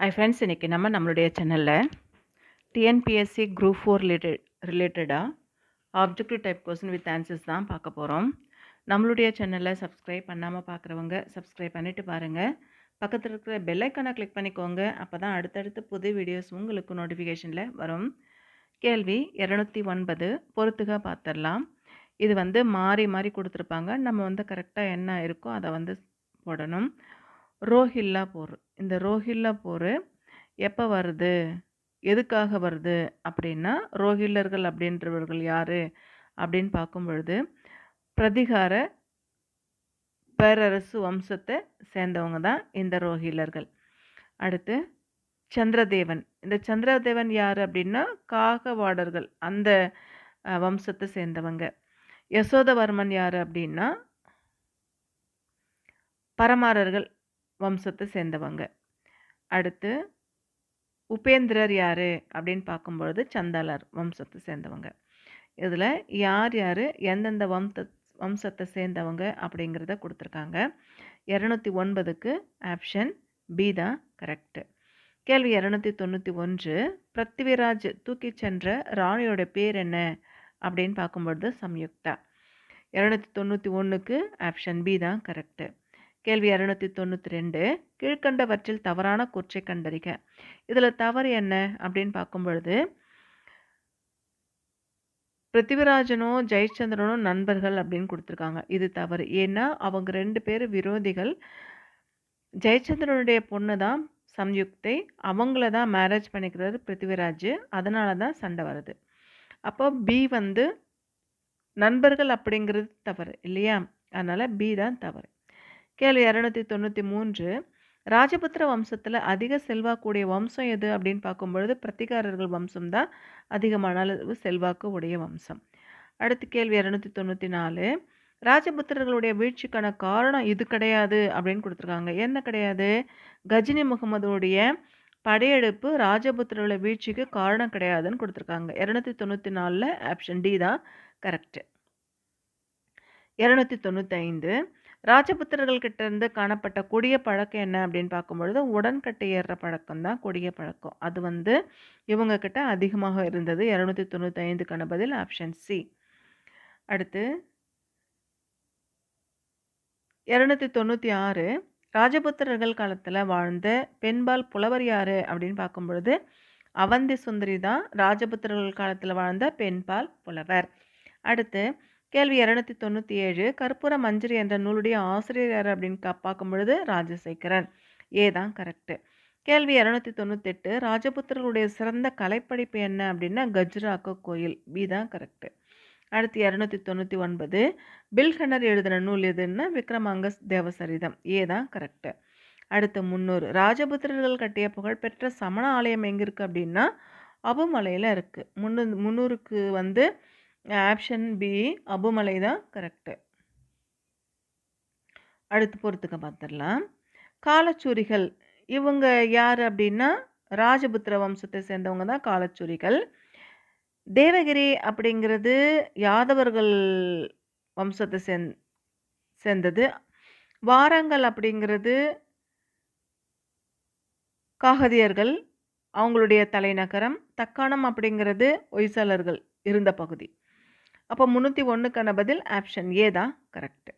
ஐ friends இன்றைக்கி நம்ம நம்மளுடைய சேனலில் T N P S C group four related ரிலேட்டடாக objective type question with answers தான் பார்க்க போகிறோம் நம்மளுடைய சேனலில் சப்ஸ்கிரைப் பண்ணாமல் பார்க்குறவங்க சப்ஸ்கிரைப் பண்ணிவிட்டு பாருங்கள் பக்கத்தில் இருக்கிற பெல்லைக்கானை கிளிக் பண்ணிக்கோங்க. அப்போ தான் அடுத்தடுத்து புது வீடியோஸ் உங்களுக்கு நோட்டிஃபிகேஷனில் வரும். கேள்வி இரநூத்தி ஒன்பது பொறுத்துக பார்த்துடலாம் இது வந்து மாறி மாறி கொடுத்துருப்பாங்க. நம்ம வந்து கரெக்டாக என்ன இருக்கோ அதை வந்து போடணும். ரோஹில்லா போர். இந்த ரோஹில்லா போர் எப்போ வருது? எதுக்காக வருது? அப்படின்னா ரோஹில்லர்கள் அப்படின்றவர்கள் யார்? அப்படின்னு பார்க்கும் பொழுது பிரதிகார பேரரசு வம்சத்தை சேர்ந்தவங்க தான் இந்த ரோஹிலர்கள் அடுத்து சந்திரதேவன். இந்த சந்திரதேவன் யார் அப்படின்னா காகவாடர்கள் அந்த வம்சத்தை சேர்ந்தவங்க. யசோதவர்மன் யார் அப்படின்னா பரமாரர்கள். வம்சத்தை சேர்ந்தவங்க. அடுத்து உபேந்திரர் யார்? அப்படின்னு பார்க்கும்பொழுது சந்தாலர் வம்சத்தை சேர்ந்தவங்க. இதில் யார் யார்? எந்தெந்த வம்ச வம்சத்தை சேர்ந்தவங்க? அப்படிங்கிறத கொடுத்துருக்காங்க. இரநூத்தி ஒன்பதுக்கு ஆப்ஷன் பி தான் கரெக்டு கேள்வி இரநூத்தி தொண்ணூற்றி ஒன்று பிருத்திவிராஜ் தூக்கிச் சென்ற ராணியோட பேர் என்ன? அப்படின்னு பார்க்கும்பொழுது சம்யுக்தா. இரநூத்தி தொண்ணூற்றி ஒன்றுக்கு ஆப்ஷன் பி தான் கரெக்டு கேள்வி இரநூத்தி தொண்ணூற்றி ரெண்டு. கீழ்கண்டவற்றில் தவறான கூற்றை கண்டறிக. இதில் தவறு என்ன அப்படின்னு பார்க்கும் பொழுது பிருத்திவிராஜனும் ஜெயச்சந்திரனும் நண்பர்கள் அப்படின்னு கொடுத்துருக்காங்க. இது தவறு. ஏன்னா அவங்க ரெண்டு பேரும் விரோதிகள். ஜெயச்சந்திரனுடைய பொண்ணு தான் சம்யுக்தை. அவங்கள தான் மேரேஜ் பண்ணிக்கிறாரு பிருத்திவிராஜ். அதனால தான் சண்டை வருது. அப்போ பி வந்து நண்பர்கள் அப்படிங்கிறது தவறு இல்லையா? அதனால் பி தான் தவறு. கேள்வி இரநூத்தி தொண்ணூற்றி மூன்று. ராஜபுத்திர வம்சத்தில் அதிக செல்வாக்குடைய வம்சம் எது அப்படின்னு பார்க்கும்பொழுது பிரத்திகாரர்கள் வம்சம் தான் அதிகமான அளவு செல்வாக்கு உடைய வம்சம். அடுத்த கேள்வி இரநூத்தி தொண்ணூற்றி நாலு. ராஜபுத்திரர்களுடைய வீழ்ச்சிக்கான காரணம் இது கிடையாது அப்படின்னு கொடுத்துருக்காங்க. என்ன கிடையாது? கஜினி முகமதுடைய படையெடுப்பு ராஜபுத்திரர்கள வீழ்ச்சிக்கு காரணம் கிடையாதுன்னு கொடுத்துருக்காங்க. இரநூத்தி தொண்ணூற்றி நாலில் ஆப்ஷன் டி தான் கரெக்டு இரநூத்தி தொண்ணூற்றி ஐந்து. கிட்ட இருந்து காணப்பட்ட கொடிய பழக்கம் என்ன அப்படின்னு பார்க்கும்பொழுது உடன்கட்டை ஏறுற பழக்கம் தான் கொடிய பழக்கம். அது வந்து இவங்க கிட்ட அதிகமாக இருந்தது. இரநூத்தி தொண்ணூற்றி ஐந்துக்கான பதில் ஆப்ஷன் சி அடுத்து இரநூத்தி தொண்ணூற்றி ஆறு ராஜபுத்திரர்கள் காலத்தில் வாழ்ந்த பெண்பால் புலவர் யார் அப்படின்னு பார்க்கும்பொழுது அவந்தி சுந்தரி தான் ராஜபுத்திரர்கள் காலத்தில் வாழ்ந்த பெண்பால் புலவர். அடுத்து கேள்வி இரநூத்தி தொண்ணூற்றி ஏழு கற்பூர மஞ்சரி என்ற நூலுடைய ஆசிரியர் யார்? அப்படின்னு பார்க்கும் பொழுது ராஜசேகரன். ஏ தான் கரெக்டு கேள்வி இரநூத்தி தொண்ணூத்தெட்டு ராஜபுத்திரர்களுடைய சிறந்த கலைப்படைப்பு என்ன? அப்படின்னா கஜ்ராக்கோ கோயில். பி தான் கரெக்டு அடுத்து இரநூத்தி தொண்ணூற்றி ஒன்பது பில்ஹனர் எழுதின நூல் எதுன்னா விக்ரமாங்க தேவசரிதம். ஏ தான் கரெக்டு அடுத்து முந்நூறு ராஜபுத்திரர்கள் கட்டிய புகழ்பெற்ற சமண ஆலயம் எங்கே இருக்குது அப்படின்னா அபுமலையில் இருக்குது முன்னூறு முந்நூறுக்கு வந்து ஆப்ஷன் பி அபுமலை தான் கரெக்டு அடுத்து பொறுத்துக்க பார்த்துடலாம் காலச்சூரிகள். இவங்க யார் அப்படின்னா ராஜபுத்திர வம்சத்தை சேர்ந்தவங்க தான் காலச்சூரிகள். தேவகிரி அப்படிங்கிறது யாதவர்கள் வம்சத்தை சேந் சேர்ந்தது. வாரங்கள் அப்படிங்கிறது காகதியர்கள் அவங்களுடைய தலைநகரம். தக்காணம் அப்படிங்கிறது ஒய்சலர்கள் இருந்த பகுதி. அப்போ முந்நூற்றி ஒன்றுக்கான பதில் ஆப்ஷன் ஏ தான் கரெக்டு